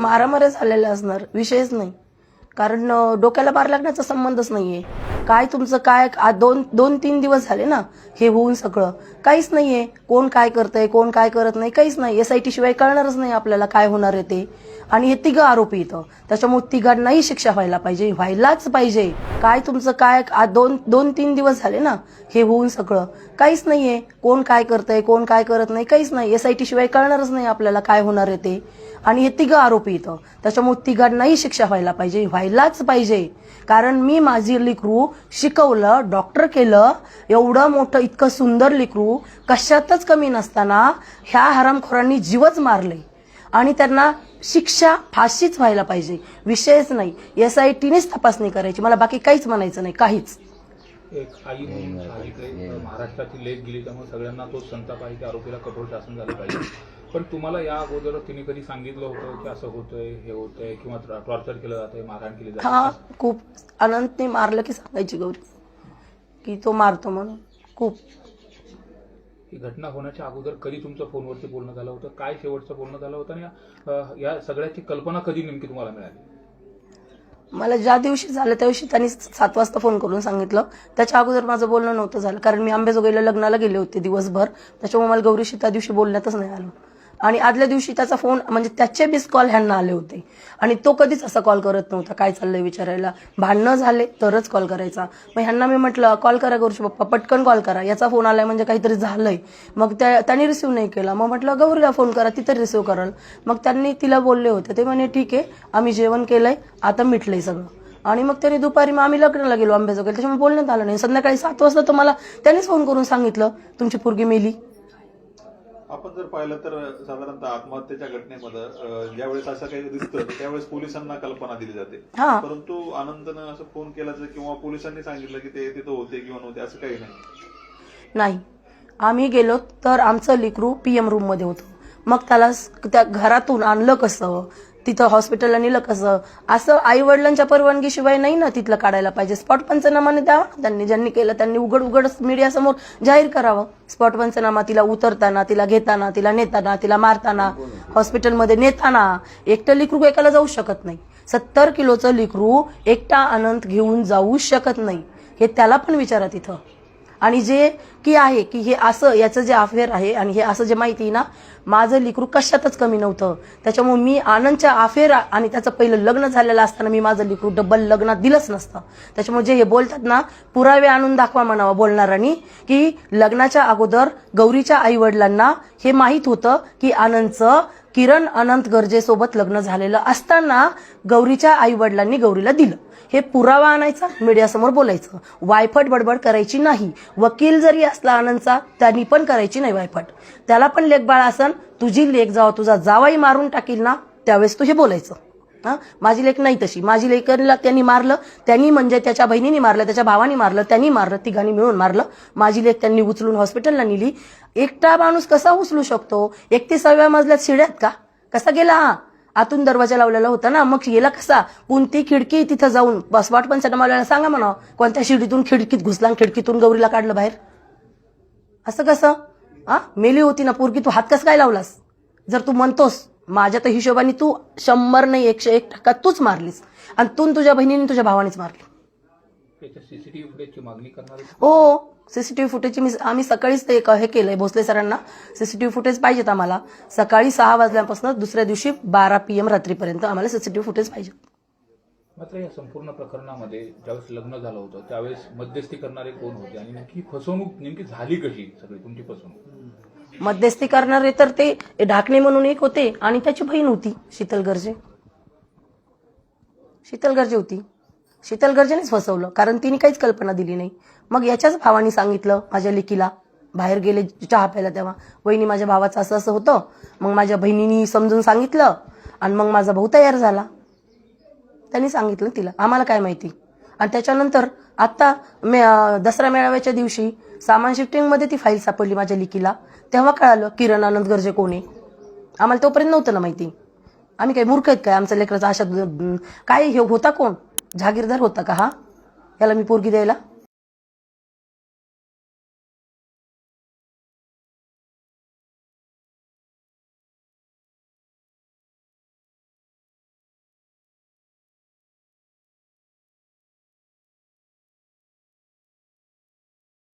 मारामाऱ्या झालेल्या असणार. विषयच नाही. कारण डोक्याला बार लागण्याचा संबंधच नाहीये. काय तुमचं काय आ- दोन दोन तीन दिवस झाले ना हे होऊन सगळं. काहीच नाहीये. कोण काय करतंय कोण काय करत नाही काहीच नाही. एस आय टी शिवाय कळणारच नाही आपल्याला काय होणार आहे ते. आणि हे तिघं आरोपी इथं. त्याच्यामुळे तिघांनाही शिक्षा व्हायला पाहिजे व्हायलाच पाहिजे. काय तुमचं काय आ- दोन दोन तीन दिवस झाले ना हे होऊन सगळं. काहीच नाहीये. कोण काय करतंय कोण काय करत नाही काहीच नाही. एस आय टी शिवाय कळणारच नाही आपल्याला काय होणार आहे ते. आणि हे तिघं आरोपी इथं. त्याच्यामुळे तिघांनाही शिक्षा व्हायला पाहिजे व्हायलाच पाहिजे. कारण मी माझी लिकरू शिकवलं डॉक्टर केलं एवढं मोठं इतकं सुंदर लिकरू कशातच कमी नसताना ह्या हरामखोरांनी जीवच मारले. आणि त्यांना शिक्षा फाशीच व्हायला पाहिजे. विषयच नाही. एस आय टीनेच तपासणी करायची. मला बाकी काहीच म्हणायचं नाही. काहीच. एक आई म्हणून साहजिकच महाराष्ट्राची लेख गेली त्यामुळे सगळ्यांना तो संताप आहे की आरोपीला कठोर शासन झालं पाहिजे. पण तुम्हाला या अगोदर तिने कधी सांगितलं होतं की असं होतंय हे होतंय किंवा टॉर्चर केलं जातंय मारहाण केली जाते? हा खूप अनंतने मारलं की सांगायची गौरी. की तो मारतो म्हणून. खूप. ही घटना होण्याच्या अगोदर कधी तुमचं फोनवरती बोलणं झालं होतं? काय शेवटचं बोलणं झालं होतं? आणि या सगळ्याची कल्पना कधी नेमकी तुम्हाला मिळाली? मला ज्या दिवशी झालं त्या दिवशी त्यांनी सात वाजता फोन करून सांगितलं. त्याच्या अगोदर माझं बोलणं नव्हतं झालं कारण मी आंबेजोगाईला लग्नाला गेले होते दिवसभर. त्याच्यामुळे मला गौरीशी त्या दिवशी बोलण्यातच नाही आलं. आणि आदल्या दिवशी त्याचा फोन म्हणजे त्याचे मिस कॉल ह्यांना आले होते. आणि तो कधीच असा कॉल करत नव्हता. काय चाललंय विचारायला? भांडणं झाले तरच कॉल करायचा. मग ह्यांना मी म्हटलं कॉल करा गौरीशी पप्पा पटकन कॉल करा. याचा फोन आलाय म्हणजे काहीतरी झालंय. मग त्या त्यांनी रिसिव्ह नाही केला. मग म्हटलं गौरीला फोन करा ती तर रिसिव्ह कराल. मग त्यांनी तिला बोलले होते. ते म्हणे ठीक आहे आम्ही जेवण केलंय आता मिटलंय सगळं. आणि मग त्यांनी दुपारी मग आम्ही लग्नाला गेलो आंबेजोगाई त्याच्यामुळे बोलण्यात आलं नाही. संध्याकाळी सात वाजता तुम्हाला त्यांनीच फोन करून सांगितलं तुमची पोरगी मेली. आपण जर पाहिलं तर साधारणतः आत्महत्येच्या घटनेमध्ये ज्यावेळेस असं काही दिसतं तर त्यावेळेस पोलिसांना कल्पना दिली जाते. हा. परंतु आनंदनं असं फोन केल्याचं किंवा पोलिसांनी सांगितलं की ते तिथं होते किंवा नव्हते असं काही नाही. नाही. आम्ही गेलो तर आमचं लिकरू पीएम रूममध्ये होतं. मग त्याला स- त्या घरातून आणलं कसं? तिथं हॉस्पिटलला नेलं कसं? असं आई वडिलांच्या परवानगीशिवाय नाही ना तिथलं काढायला पाहिजे. स्पॉट पंचनामाने द्यावा. त्यांनी ज्यांनी केलं त्यांनी उघड उघड मीडियासमोर जाहीर करावं. स्पॉट पंचनामा तिला उतरताना तिला घेताना तिला नेताना तिला मारताना हॉस्पिटलमध्ये नेताना. एकटं लिकरू एकाला जाऊ शकत नाही. सत्तर किलोचं लिकरू एकटा अनंत घेऊन जाऊ शकत नाही. हे त्याला पण विचारा तिथं. आणि जे की आहे की हे असं याचं जे अफेअर आहे आणि हे असं जे माहिती आहे ना माझं लिकरू कशातच कमी नव्हतं. त्याच्यामुळे मी आनंदच्या अफेअर आणि त्याचं पहिलं लग्न झालेलं असताना मी माझं लिकरू डबल लग्नात दिलंच नसतं. त्याच्यामुळे जे हे बोलतात ना पुरावे आणून दाखवा म्हणावा बोलणाऱ्यांनी की लग्नाच्या अगोदर गौरीच्या आई वडिलांना हे माहीत होतं की आनंदचं किरण अनंत गरजेसोबत लग्न झालेलं असताना गौरीच्या आई वडिलांनी गौरीला दिलं. हे पुरावा आणायचा मीडियासमोर बोलायचं. वायफट बडबड करायची नाही. वकील जरी असला आनंदचा त्यांनी पण करायची नाही वायफट. त्याला पण लेखबाळ असन तुझी लेख जावा तुझा जावाई मारून टाकील ना त्यावेळेस तू हे बोलायचं. हा? माझी लेख नाही तशी. माझी लेकरला त्यांनी मारलं त्यांनी म्हणजे त्याच्या बहिणीने मारलं त्याच्या भावाने मारलं त्यांनी मारलं तिघांनी मिळून मारलं. माझी लेख त्यांनी उचलून हॉस्पिटलला नेली. एकटा माणूस कसा उचलू शकतो? एकतीसाव्या मजल्यात शिड्यात का? कसा गेला? हा आतून दरवाजा लावलेला होता ना. मग गेला कसा? कोणती खिडकी तिथं जाऊन. बस वाट पण मला सांगा म्हणा कोणत्या शिडीतून खिडकीत घुसला आणि खिडकीतून गौरीला काढलं बाहेर? असं कसं? हा? मेली होती ना पोरगी तू हात कसं काय लावलास? जर तू म्हणतोस माझ्या तर हिशोबाने तू शंभर नाही एकशे एक टक्का तूच मारलीस. आणि तू तुझ्या बहिणीने तुझ्या भावानेच मारली. त्याच्या सीसीटीव्ही फुटेजची मागणी करणार आहे? हो सीसीटीव्ही फुटेजची मी आम्ही सकाळीच ते एक हे केलंय भोसले सरांना. सीसीटीव्ही फुटेज पाहिजेत आम्हाला. सकाळी सहा वाजल्यापासून दुसऱ्या दिवशी बारा पी एम रात्रीपर्यंत आम्हाला सीसीटीव्ही फुटेज पाहिजे. मात्र या संपूर्ण प्रकरणामध्ये ज्यावेळेस लग्न झालं होतं त्यावेळेस मध्यस्थी करणारे कोण होते? आणि नेमकी फसवणूक नेमकी झाली कशी सगळी? तुमची फसवणूक. मध्यस्थी करणारे तर ते ढाकणे म्हणून एक होते आणि त्याची बहीण होती शीतल गर्जे. शीतल गर्जे होती. शीतल गर्जेनेच फसवलं कारण तिने काहीच कल्पना दिली नाही. मग याच्याच भावाने सांगितलं माझ्या लेकीला बाहेर गेले चहा प्यायला तेव्हा वहिनी माझ्या भावाचं असं असं होतं. मग माझ्या बहिणीनी समजून सांगितलं आणि मग माझा भाऊ तयार झाला. त्यांनी सांगितलं तिला आम्हाला काय माहिती? आणि त्याच्यानंतर आत्ता मे दसरा मेळाव्याच्या दिवशी सामान शिफ्टिंगमध्ये ती फाईल सापडली माझ्या लिकीला. तेव्हा कळालं किरण आनंद गरजे कोण आहे? आम्हाला तोपर्यंत नव्हतं ना माहिती. आम्ही काही मूर्ख आहेत काय? आमच्या लेकराचा अशा काय हे होता कोण? जहागीरदार होता का हा? याला मी पोरगी द्यायला?